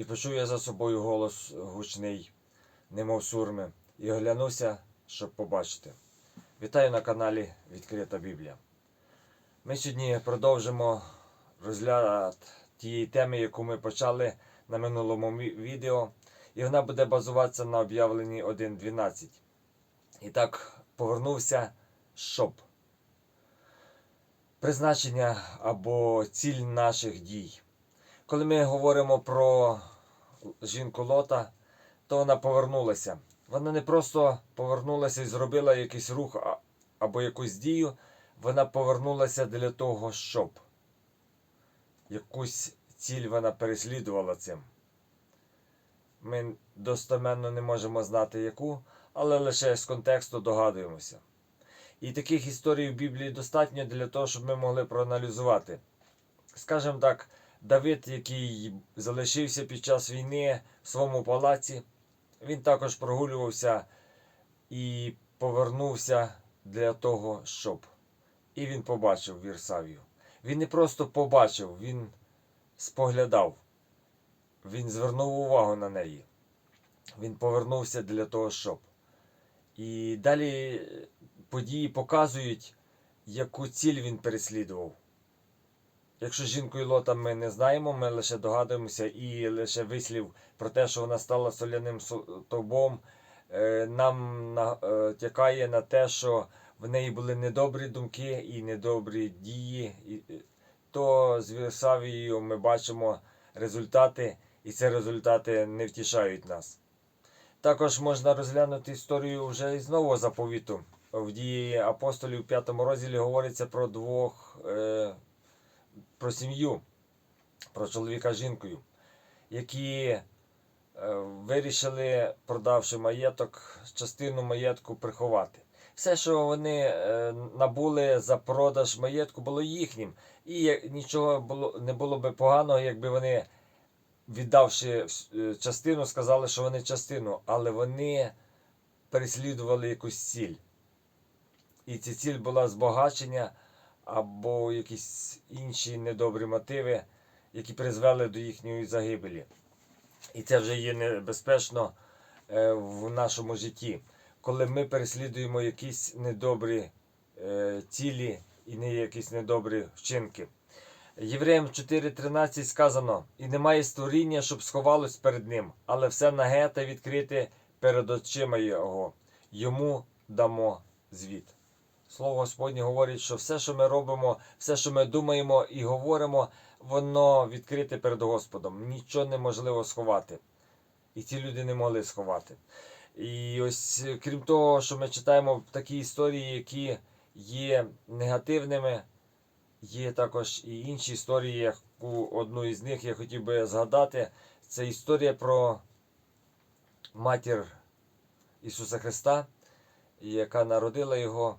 І почув я за собою голос гучний, немов сурми, і оглянувся, щоб побачити. Вітаю на каналі Відкрита Біблія. Ми сьогодні продовжимо розгляд тієї теми, яку ми почали на минулому відео, і вона буде базуватися на об'явленні 1.12. І так, повернувся щоб. Призначення або ціль наших дій. Коли ми говоримо про жінку Лота, то вона повернулася. Вона не просто повернулася і зробила якийсь рух або якусь дію, вона повернулася для того, щоб якусь ціль вона переслідувала цим. Ми достеменно не можемо знати яку, але лише з контексту догадуємося. І таких історій в Біблії достатньо для того, щоб ми могли проаналізувати. Скажімо так, Давид, який залишився під час війни в своєму палаці, він також прогулювався і повернувся для того, щоб. І він побачив Вірсавію. Він не просто побачив, він споглядав. Він звернув увагу на неї. Він повернувся для того, щоб. І далі події показують, яку ціль він переслідував. Якщо жінкою Лота ми не знаємо, ми лише догадуємося і лише вислів про те, що вона стала соляним стовбом, е, нам натякає на те, що в неї були недобрі думки і недобрі дії. Е, То з Вірсавією ми бачимо результати, і ці результати не втішають нас. Також можна розглянути історію вже із нового заповіту. В дії апостолів в п'ятому розділі говориться про двох, е, про сім'ю, про чоловіка з жінкою, які е, вирішили, продавши маєток, частину маєтку приховати. Все, що вони е, набули за продаж маєтку, було їхнім. І нічого було, не було би поганого, якби вони, віддавши е, частину, сказали, що вони частину, але вони переслідували якусь ціль. І ця ціль була збагачення або якісь інші недобрі мотиви, які призвели до їхньої загибелі. І це вже є небезпечно е, в нашому житті, коли ми переслідуємо якісь недобрі е, цілі і не якісь недобрі вчинки. Євреям 4.13 сказано: І немає створіння, щоб сховалось перед ним, але все наге та відкрите перед очима його. Йому дамо звіт. Слово Господнє говорить, що все, що ми робимо, все, що ми думаємо і говоримо, воно відкрите перед Господом. Нічого неможливо сховати. І ці люди не могли сховати. І ось крім того, що ми читаємо такі історії, які є негативними, є також і інші історії, яку одну із них я хотів би згадати. Це історія про матір Ісуса Христа, яка народила його.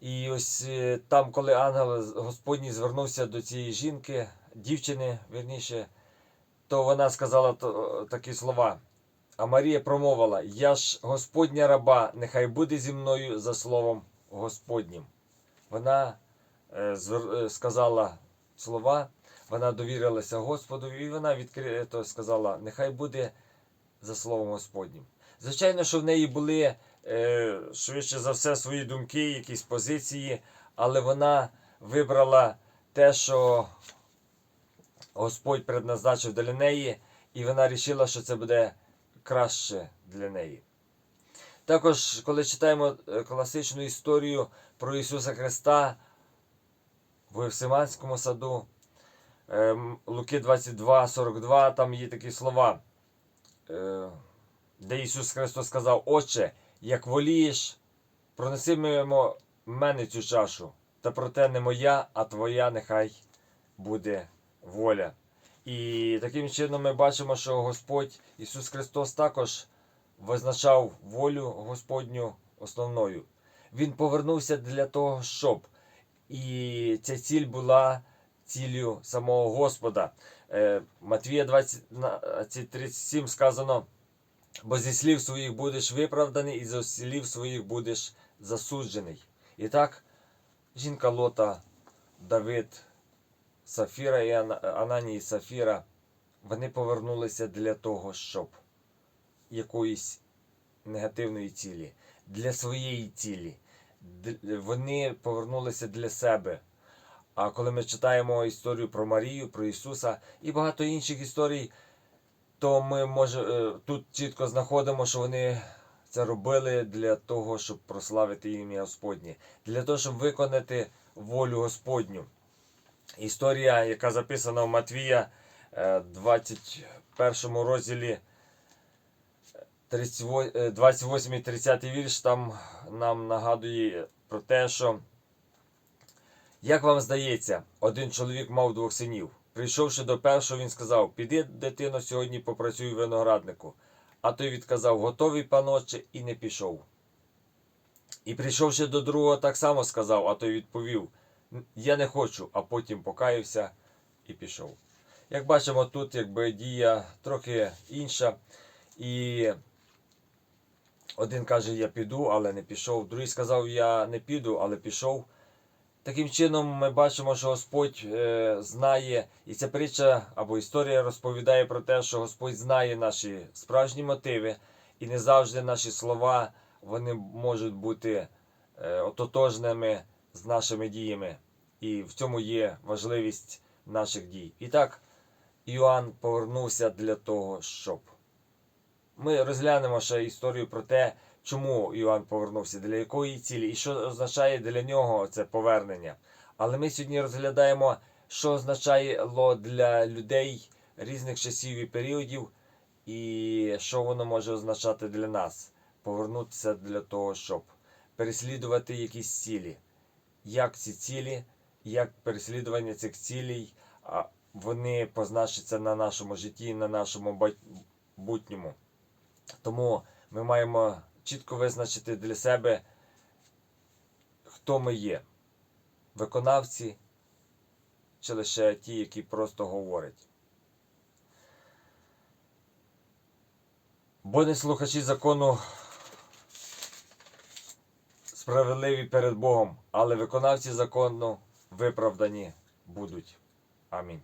І ось е, там, коли ангел Господній звернувся до цієї жінки, дівчини, вірніше, то вона сказала такі слова. А Марія промовила: Я ж Господня раба, нехай буде зі мною за словом Господнім. Вона е, е, сказала слова, вона довірилася Господу, і вона відкрито сказала: Нехай буде за словом Господнім. Звичайно, що в неї були швидше за все свої думки, якісь позиції, але вона вибрала те, що Господь предназначив для неї, і вона вирішила, що це буде краще для неї. Також, коли читаємо е, класичну історію про Ісуса Христа в Євсиманському саду, е, Луки 22, 42, там є такі слова, е, де Ісус Христос сказав: Отче, як волієш, пронеси мимо мене цю чашу, та проте не моя, а твоя нехай буде воля. І таким чином ми бачимо, що Господь Ісус Христос також визначав волю Господню основною. Він повернувся для того, щоб. І ця ціль була ціллю самого Господа. Е, Матвія 20:37 сказано: бо зі слів своїх будеш виправданий, і зі слів своїх будеш засуджений. І так, жінка Лота, Давид, Сафіра і Ананії Сафіра, вони повернулися для того, щоб якоїсь негативної цілі, для своєї цілі. Вони повернулися для себе. А коли ми читаємо історію про Марію, про Ісуса і багато інших історій, то ми може, е, тут чітко знаходимо, що вони це робили для того, щоб прославити ім'я Господнє, для того, щоб виконати волю Господню. Історія, яка записана в Матвія, е, 21 розділі 28-30 вірш, там нам нагадує про те, що як вам здається, один чоловік мав двох синів. Прийшовши до першого, він сказав: Піди, дитино, сьогодні попрацюй в винограднику. А той відказав, готовий паноче, і не пішов. І прийшовши до другого, так само сказав, а той відповів: Я не хочу, а потім покаявся і пішов. Як бачимо, тут якби дія трохи інша. І один каже, я піду, але не пішов. Другий сказав, я не піду, але пішов. Таким чином, ми бачимо, що Господь е, знає, і ця притча або історія розповідає про те, що Господь знає наші справжні мотиви, і не завжди наші слова вони можуть бути е, ототожними з нашими діями. І в цьому є важливість наших дій. І так, Іоанн повернувся для того, щоб. Ми розглянемо ще історію про те, чому Іоанн повернувся, для якої цілі, і що означає для нього це повернення. Але ми сьогодні розглядаємо, що означало для людей різних часів і періодів, і що воно може означати для нас. Повернутися для того, щоб переслідувати якісь цілі. Як ці цілі, як переслідування цих цілей, вони позначаться на нашому житті, на нашому майбутньому. Тому ми маємо чітко визначити для себе, хто ми є. Виконавці чи лише ті, які просто говорять. Бо не слухачі закону справедливі перед Богом, але виконавці закону виправдані будуть. Амінь.